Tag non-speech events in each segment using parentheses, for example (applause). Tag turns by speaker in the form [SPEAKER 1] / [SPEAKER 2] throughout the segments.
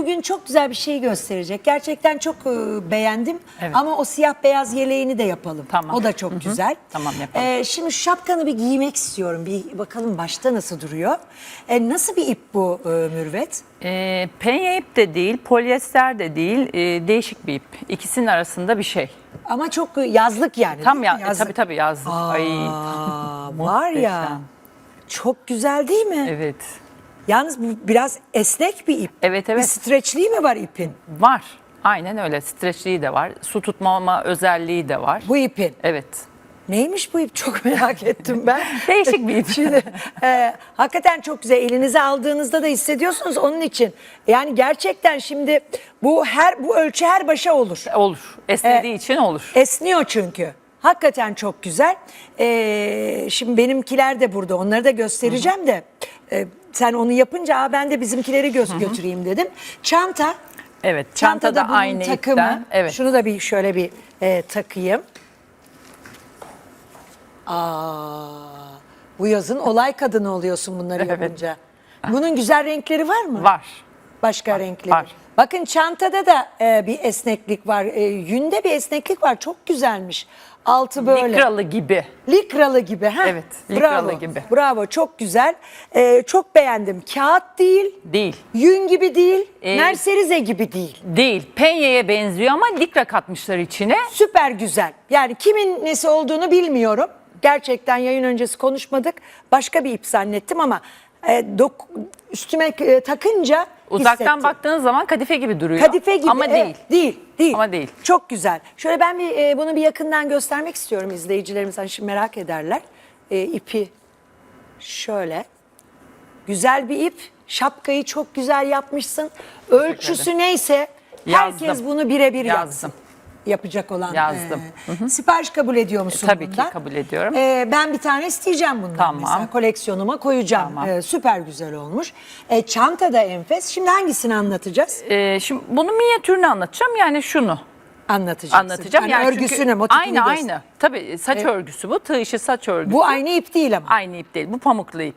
[SPEAKER 1] bugün çok güzel bir şey gösterecek. Gerçekten çok e, beğendim.
[SPEAKER 2] Evet.
[SPEAKER 1] Ama o siyah beyaz yeleğini de yapalım.
[SPEAKER 2] Tamam.
[SPEAKER 1] O da çok güzel.
[SPEAKER 2] Tamam, yapalım.
[SPEAKER 1] E, şimdi şu şapkanı bir giymek istiyorum. Bir bakalım başta nasıl duruyor. E, nasıl bir ip bu e, Mürvet?
[SPEAKER 2] Ee, penye ip de değil, polyester de değil, e, değişik bir ip. İkisinin arasında bir şey.
[SPEAKER 1] Ama çok e, yazlık yani.
[SPEAKER 2] Tam ya, e,
[SPEAKER 1] Yazlık.
[SPEAKER 2] tabii tabii yazdım. Ay,
[SPEAKER 1] Aa, (laughs) var ya. Çok güzel değil mi?
[SPEAKER 2] evet.
[SPEAKER 1] Yalnız bu biraz esnek bir ip.
[SPEAKER 2] Evet,
[SPEAKER 1] Bir
[SPEAKER 2] evet.
[SPEAKER 1] streçliği mi var ipin?
[SPEAKER 2] Var. Aynen öyle. Streçliği de var. Su tutmama özelliği de var.
[SPEAKER 1] Bu ipin.
[SPEAKER 2] Evet.
[SPEAKER 1] Neymiş bu ip çok merak (laughs) ettim ben.
[SPEAKER 2] Değişik bir ip. (laughs)
[SPEAKER 1] Şimdi e, hakikaten çok güzel. Elinize aldığınızda da hissediyorsunuz onun için. Yani gerçekten şimdi bu her bu ölçü her başa olur.
[SPEAKER 2] olur. Esnediği için olur.
[SPEAKER 1] Esniyor çünkü. Hakikaten çok güzel. Ee, şimdi benimkiler de burada. Onları da göstereceğim de. e, sen onu yapınca Aa, ben de bizimkileri gö- götüreyim dedim. Çanta.
[SPEAKER 2] Evet.
[SPEAKER 1] Çanta da
[SPEAKER 2] da
[SPEAKER 1] bunun
[SPEAKER 2] aynı
[SPEAKER 1] takımı.
[SPEAKER 2] ipten. Evet.
[SPEAKER 1] Şunu da bir şöyle bir e, takayım. Aa, bu yazın olay kadını oluyorsun bunları
[SPEAKER 2] Evet.
[SPEAKER 1] yapınca. Bunun güzel renkleri var mı?
[SPEAKER 2] Var.
[SPEAKER 1] Başka renkleri.
[SPEAKER 2] var.
[SPEAKER 1] Bakın çantada da e, bir esneklik var. E, yünde bir esneklik var. Çok güzelmiş. Altı böyle.
[SPEAKER 2] Likralı gibi.
[SPEAKER 1] Likralı gibi. Ha?
[SPEAKER 2] Evet, likralı
[SPEAKER 1] Bravo.
[SPEAKER 2] gibi.
[SPEAKER 1] Bravo çok güzel. E, çok beğendim. Kağıt değil.
[SPEAKER 2] Değil.
[SPEAKER 1] Yün gibi değil.
[SPEAKER 2] E,
[SPEAKER 1] Merserize gibi değil.
[SPEAKER 2] Değil. Penyeye benziyor ama likra katmışlar içine.
[SPEAKER 1] Süper güzel. Yani kimin nesi olduğunu bilmiyorum. Gerçekten yayın öncesi konuşmadık. Başka bir ip zannettim ama e, dok- üstüme e, takınca
[SPEAKER 2] Uzaktan
[SPEAKER 1] hissettim.
[SPEAKER 2] baktığınız zaman kadife gibi duruyor.
[SPEAKER 1] Kadife gibi.
[SPEAKER 2] Ama değil.
[SPEAKER 1] Değil. Değil.
[SPEAKER 2] Ama değil.
[SPEAKER 1] Çok güzel. Şöyle ben bir e, bunu bir yakından göstermek istiyorum izleyicilerimiz. Hani şimdi merak ederler. E, ipi şöyle. Güzel bir ip. Şapkayı çok güzel yapmışsın. Ölçüsü neyse herkes
[SPEAKER 2] Yazdım.
[SPEAKER 1] bunu birebir
[SPEAKER 2] Yazdım.
[SPEAKER 1] Yapacak olan.
[SPEAKER 2] Yazdım.
[SPEAKER 1] e, sipariş kabul ediyor musun
[SPEAKER 2] E, tabii ki
[SPEAKER 1] bundan?
[SPEAKER 2] kabul ediyorum.
[SPEAKER 1] E, ben bir tane isteyeceğim bundan
[SPEAKER 2] Tamam.
[SPEAKER 1] mesela. Koleksiyonuma koyacağım.
[SPEAKER 2] Tamam.
[SPEAKER 1] E, süper güzel olmuş. E, çanta da enfes. Şimdi hangisini anlatacağız?
[SPEAKER 2] Ee, şimdi bunun minyatürünü anlatacağım. Yani şunu
[SPEAKER 1] Anlatacaksın.
[SPEAKER 2] anlatacağım.
[SPEAKER 1] Yani
[SPEAKER 2] Yani
[SPEAKER 1] örgüsünü, motifini
[SPEAKER 2] Aynı
[SPEAKER 1] göster.
[SPEAKER 2] aynı. Tabii saç örgüsü bu. Tığ işi saç örgüsü.
[SPEAKER 1] Bu aynı ip değil ama.
[SPEAKER 2] aynı ip değil. Bu pamuklu ip.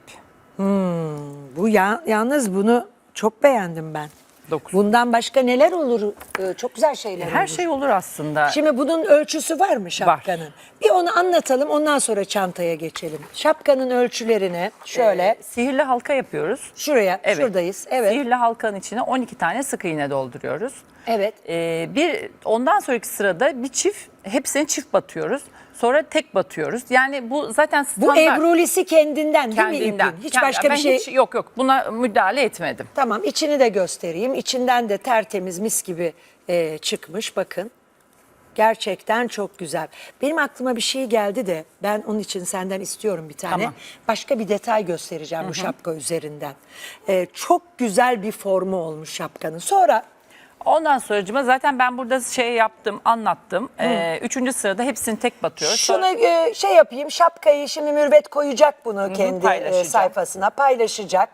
[SPEAKER 1] Bu ya, yalnız bunu çok beğendim ben.
[SPEAKER 2] Dokuz.
[SPEAKER 1] Bundan başka neler olur? Ee, çok güzel şeyler
[SPEAKER 2] Her
[SPEAKER 1] olur.
[SPEAKER 2] şey olur aslında.
[SPEAKER 1] Şimdi bunun ölçüsü var mı şapkanın? Bir onu anlatalım ondan sonra çantaya geçelim. Şapkanın ölçülerini şöyle
[SPEAKER 2] Ee, sihirli halka yapıyoruz.
[SPEAKER 1] şuraya
[SPEAKER 2] Evet.
[SPEAKER 1] şuradayız. Evet.
[SPEAKER 2] Sihirli halkanın içine 12 tane sık iğne dolduruyoruz.
[SPEAKER 1] Evet.
[SPEAKER 2] Ee, bir ondan sonraki sırada bir çift hepsini çift batıyoruz. Sonra tek batıyoruz. Yani bu zaten
[SPEAKER 1] Bu
[SPEAKER 2] standart.
[SPEAKER 1] ebrulisi kendinden değil mi ipin? Hiç
[SPEAKER 2] Kendi-
[SPEAKER 1] başka
[SPEAKER 2] ben
[SPEAKER 1] bir şey
[SPEAKER 2] hiç- yok yok buna müdahale etmedim.
[SPEAKER 1] Tamam içini de göstereyim. İçinden de tertemiz mis gibi e, çıkmış bakın. Gerçekten çok güzel. Benim aklıma bir şey geldi de ben onun için senden istiyorum bir tane.
[SPEAKER 2] Tamam.
[SPEAKER 1] Başka bir detay göstereceğim bu şapka üzerinden. E, çok güzel bir formu olmuş şapkanın. Sonra
[SPEAKER 2] Ondan sonracıma zaten ben burada şey yaptım, anlattım. Ee, üçüncü sırada hepsini tek batıyoruz.
[SPEAKER 1] şunu
[SPEAKER 2] Sonra-
[SPEAKER 1] e, şey yapayım şapkayı şimdi Mürvet koyacak bunu kendi e, sayfasına paylaşacak.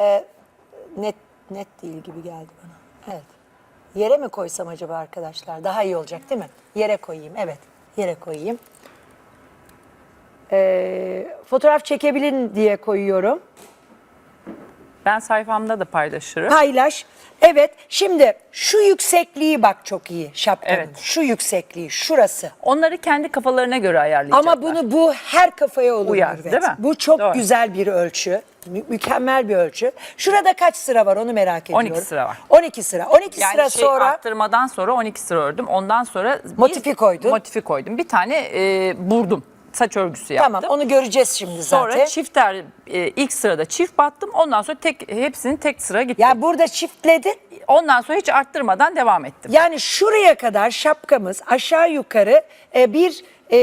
[SPEAKER 1] E, net net değil gibi geldi bana. Evet. Yere mi koysam acaba arkadaşlar? Daha iyi olacak değil mi? Yere koyayım. Evet. Yere koyayım. E, fotoğraf çekebilin diye koyuyorum.
[SPEAKER 2] Ben sayfamda da paylaşırım.
[SPEAKER 1] Paylaş. Evet. Şimdi şu yüksekliği bak çok iyi şapkanın.
[SPEAKER 2] Evet.
[SPEAKER 1] Şu yüksekliği şurası.
[SPEAKER 2] Onları kendi kafalarına göre ayarlayacaklar.
[SPEAKER 1] Ama bunu bu her kafaya olur
[SPEAKER 2] Uyar,
[SPEAKER 1] Mürvet.
[SPEAKER 2] değil mi?
[SPEAKER 1] Bu çok
[SPEAKER 2] Doğru.
[SPEAKER 1] güzel bir ölçü. Mü- mükemmel bir ölçü. Şurada kaç sıra var onu merak ediyorum.
[SPEAKER 2] 12 sıra var.
[SPEAKER 1] 12 sıra. 12
[SPEAKER 2] yani
[SPEAKER 1] sıra
[SPEAKER 2] şey
[SPEAKER 1] sonra
[SPEAKER 2] arttırmadan sonra 12 sıra ördüm. Ondan sonra bir-
[SPEAKER 1] Motifi koydun.
[SPEAKER 2] Motifi koydum. Bir tane e, burdum. Saç örgüsü yaptım.
[SPEAKER 1] tamam onu göreceğiz şimdi zaten.
[SPEAKER 2] Sonra çifter e, ilk sırada çift battım. Ondan sonra tek hepsini tek sıra gitti.
[SPEAKER 1] ya burada çiftledin.
[SPEAKER 2] Ondan sonra hiç arttırmadan devam ettim.
[SPEAKER 1] Yani şuraya kadar şapkamız aşağı yukarı e, bir e,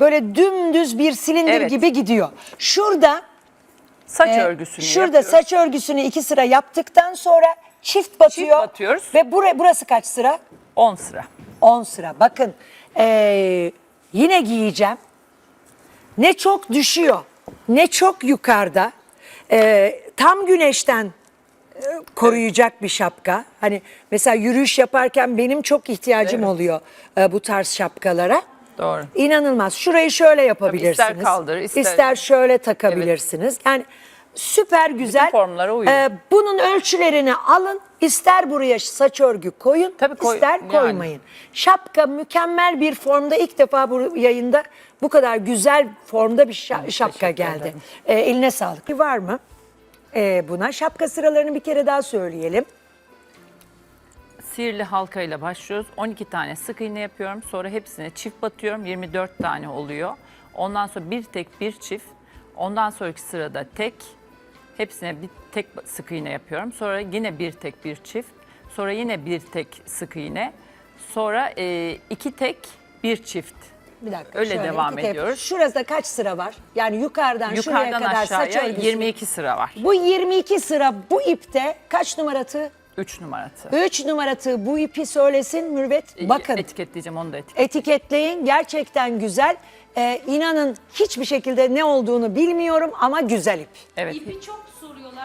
[SPEAKER 1] böyle dümdüz bir silindir
[SPEAKER 2] Evet.
[SPEAKER 1] gibi gidiyor. Şurada
[SPEAKER 2] Saç
[SPEAKER 1] e,
[SPEAKER 2] örgüsünü
[SPEAKER 1] şurada
[SPEAKER 2] yapıyoruz.
[SPEAKER 1] saç örgüsünü iki sıra yaptıktan sonra çift batıyor.
[SPEAKER 2] batıyoruz.
[SPEAKER 1] Ve bura, burası kaç sıra?
[SPEAKER 2] 10 sıra.
[SPEAKER 1] 10 sıra. Bakın eee, yine giyeceğim. Ne çok düşüyor, ne çok yukarıda. Eee, tam güneşten e, koruyacak bir şapka. Hani mesela yürüyüş yaparken benim çok ihtiyacım
[SPEAKER 2] Evet.
[SPEAKER 1] oluyor e, bu tarz şapkalara.
[SPEAKER 2] Doğru.
[SPEAKER 1] İnanılmaz. Şurayı şöyle yapabilirsiniz.
[SPEAKER 2] kaldır, ister-
[SPEAKER 1] İster şöyle takabilirsiniz. Yani Süper güzel.
[SPEAKER 2] formlara uyuyor.
[SPEAKER 1] Ee, bunun ölçülerini alın. İster buraya saç örgü koyun,
[SPEAKER 2] Tabii koy-
[SPEAKER 1] ister
[SPEAKER 2] yani.
[SPEAKER 1] koymayın. Şapka mükemmel bir formda ilk defa bu yayında bu kadar güzel formda bir şa- şapka
[SPEAKER 2] teşekkür
[SPEAKER 1] geldi.
[SPEAKER 2] ederim.
[SPEAKER 1] Ee, eline sağlık. Var mı? Ee, buna şapka sıralarını bir kere daha söyleyelim.
[SPEAKER 2] Sihirli halka ile başlıyoruz. 12 tane sık iğne yapıyorum. Sonra hepsine çift batıyorum. 24 tane oluyor. Ondan sonra bir tek bir çift. Ondan sonraki sırada tek. Hepsine bir tek sık iğne yapıyorum. Sonra yine bir tek bir çift. Sonra yine bir tek sık iğne. Sonra e, iki tek bir çift.
[SPEAKER 1] Bir dakika.
[SPEAKER 2] Öyle
[SPEAKER 1] şöyle
[SPEAKER 2] devam
[SPEAKER 1] iki tep-
[SPEAKER 2] ediyoruz.
[SPEAKER 1] Şurada kaç sıra var? Yani yukarıdan, şuraya
[SPEAKER 2] Yukarıdan
[SPEAKER 1] kadar saç
[SPEAKER 2] aşağıya
[SPEAKER 1] örgüsü.
[SPEAKER 2] 22 sıra var.
[SPEAKER 1] Bu 22 sıra bu ipte kaç numaratı?
[SPEAKER 2] 3 numarası.
[SPEAKER 1] 3 numaratı bu ipi söylesin Mürvet. Bakın
[SPEAKER 2] Etiketleyeceğim onu da etiket.
[SPEAKER 1] etiketleyin gerçekten güzel. Ee, inanın hiçbir şekilde ne olduğunu bilmiyorum ama güzel ip.
[SPEAKER 2] Evet.
[SPEAKER 3] İpi çok